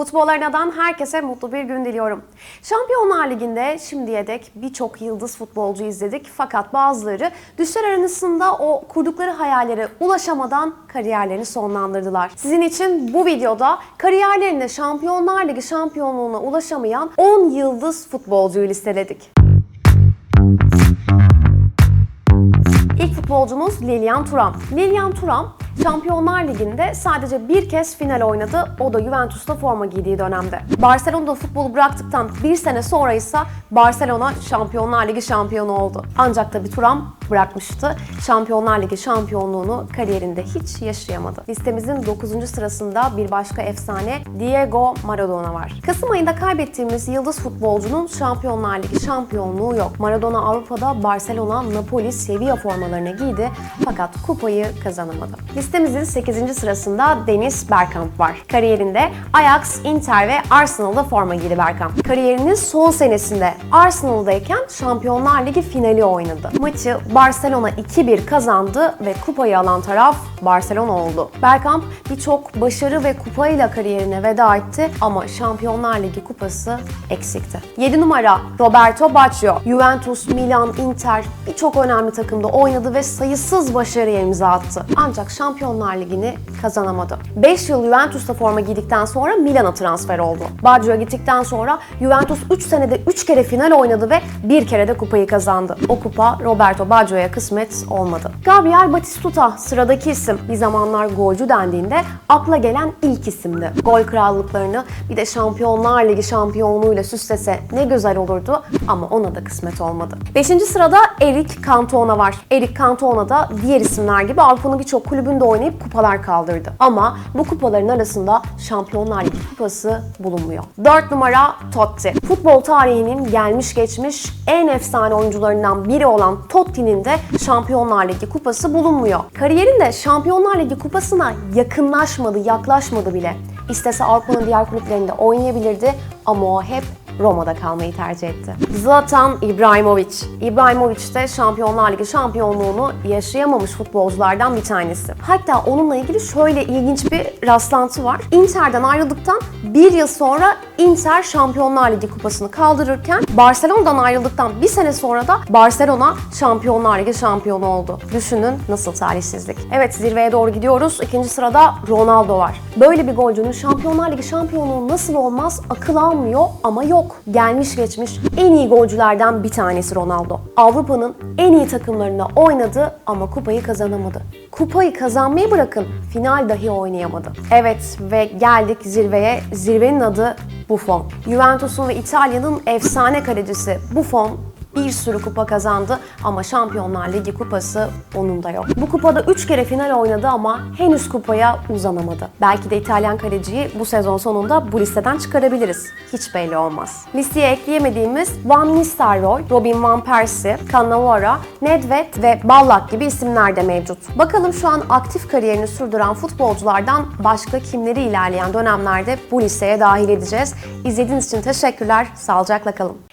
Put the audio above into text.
Futbol Arena'dan herkese mutlu bir gün diliyorum. Şampiyonlar Ligi'nde şimdiye dek birçok yıldız futbolcu izledik fakat bazıları düşler arasında o kurdukları hayallere ulaşamadan kariyerlerini sonlandırdılar. Sizin için bu videoda kariyerlerinde Şampiyonlar Ligi şampiyonluğuna ulaşamayan 10 yıldız futbolcuyu listeledik. İlk futbolcumuz Lilian Thuram. Lilian Thuram Şampiyonlar Ligi'nde sadece bir kez final oynadı. O da Juventus'ta forma giydiği dönemde. Barcelona'da futbolu bıraktıktan bir sene sonra ise Barcelona Şampiyonlar Ligi şampiyonu oldu. Ancak tabii Thuram bırakmıştı. Şampiyonlar Ligi şampiyonluğunu kariyerinde hiç yaşayamadı. Listemizin 9. sırasında bir başka efsane Diego Maradona var. Kasım ayında kaybettiğimiz yıldız futbolcunun Şampiyonlar Ligi şampiyonluğu yok. Maradona Avrupa'da Barcelona, Napoli, Sevilla formalarını giydi fakat kupayı kazanamadı. Listemizin 8. sırasında Dennis Bergkamp var. Kariyerinde Ajax, Inter ve Arsenal'da forma giydi Bergkamp. Kariyerinin son senesinde Arsenal'dayken Şampiyonlar Ligi finali oynadı. Maçı Barcelona 2-1 kazandı ve kupayı alan taraf Barcelona oldu. Bergkamp birçok başarı ve kupayla kariyerine veda etti ama Şampiyonlar Ligi kupası eksikti. 7 numara Roberto Baggio. Juventus, Milan, Inter birçok önemli takımda oynadı ve sayısız başarıya imza attı. Ancak Şampiyonlar Ligi'ni kazanamadı. 5 yıl Juventus'ta forma giydikten sonra Milan'a transfer oldu. Baggio gittikten sonra Juventus 3 senede 3 kere final oynadı ve bir kere de kupayı kazandı. O kupa Roberto Baggio'ya kısmet olmadı. Gabriel Batistuta sıradaki isim. Bir zamanlar golcü dendiğinde akla gelen ilk isimdi. Gol krallıklarını bir de Şampiyonlar Ligi şampiyonluğuyla süslese ne güzel olurdu ama ona da kısmet olmadı. 5. sırada Eric Cantona var. Eric Cantona da diğer isimler gibi Avrupa'nın birçok kulübünde oynayıp kupalar kaldırdı. Ama bu kupaların arasında Şampiyonlar Ligi kupası bulunmuyor. 4 numara Totti. Futbol tarihinin gelmiş geçmiş en efsane oyuncularından biri olan Totti'nin de Şampiyonlar Ligi kupası bulunmuyor. Kariyerinde Şampiyonlar Ligi kupasına yakınlaşmadı, yaklaşmadı bile. İstese Avrupa'nın diğer kulüplerinde oynayabilirdi ama o hep Roma'da kalmayı tercih etti. Zlatan İbrahimovic. İbrahimovic de Şampiyonlar Ligi şampiyonluğunu yaşayamamış futbolculardan bir tanesi. Hatta onunla ilgili şöyle ilginç bir rastlantı var. Inter'den ayrıldıktan bir yıl sonra Inter Şampiyonlar Ligi kupasını kaldırırken Barcelona'dan ayrıldıktan bir sene sonra da Barcelona Şampiyonlar Ligi şampiyonu oldu. Düşünün nasıl talihsizlik. Evet zirveye doğru gidiyoruz. İkinci sırada Ronaldo var. Böyle bir golcünün Şampiyonlar Ligi şampiyonluğu nasıl olmaz akıl almıyor ama yok. Gelmiş geçmiş en iyi golcülerden bir tanesi Ronaldo. Avrupa'nın en iyi takımlarında oynadı ama kupayı kazanamadı. Kupayı kazanmayı bırakın final dahi oynayamadı. Evet ve geldik zirveye. Zirvenin adı Buffon. Juventus'un ve İtalya'nın efsane kalecisi Buffon bir sürü kupa kazandı ama Şampiyonlar Ligi kupası onun da yok. Bu kupada 3 kere final oynadı ama henüz kupaya uzanamadı. Belki de İtalyan kaleciyi bu sezon sonunda bu listeden çıkarabiliriz. Hiç belli olmaz. Listeye ekleyemediğimiz Van Nistelrooy, Robin Van Persie, Cannavaro, Nedved ve Ballack gibi isimler de mevcut. Bakalım şu an aktif kariyerini sürdüren futbolculardan başka kimleri ilerleyen dönemlerde bu listeye dahil edeceğiz. İzlediğiniz için teşekkürler. Sağlıcakla kalın.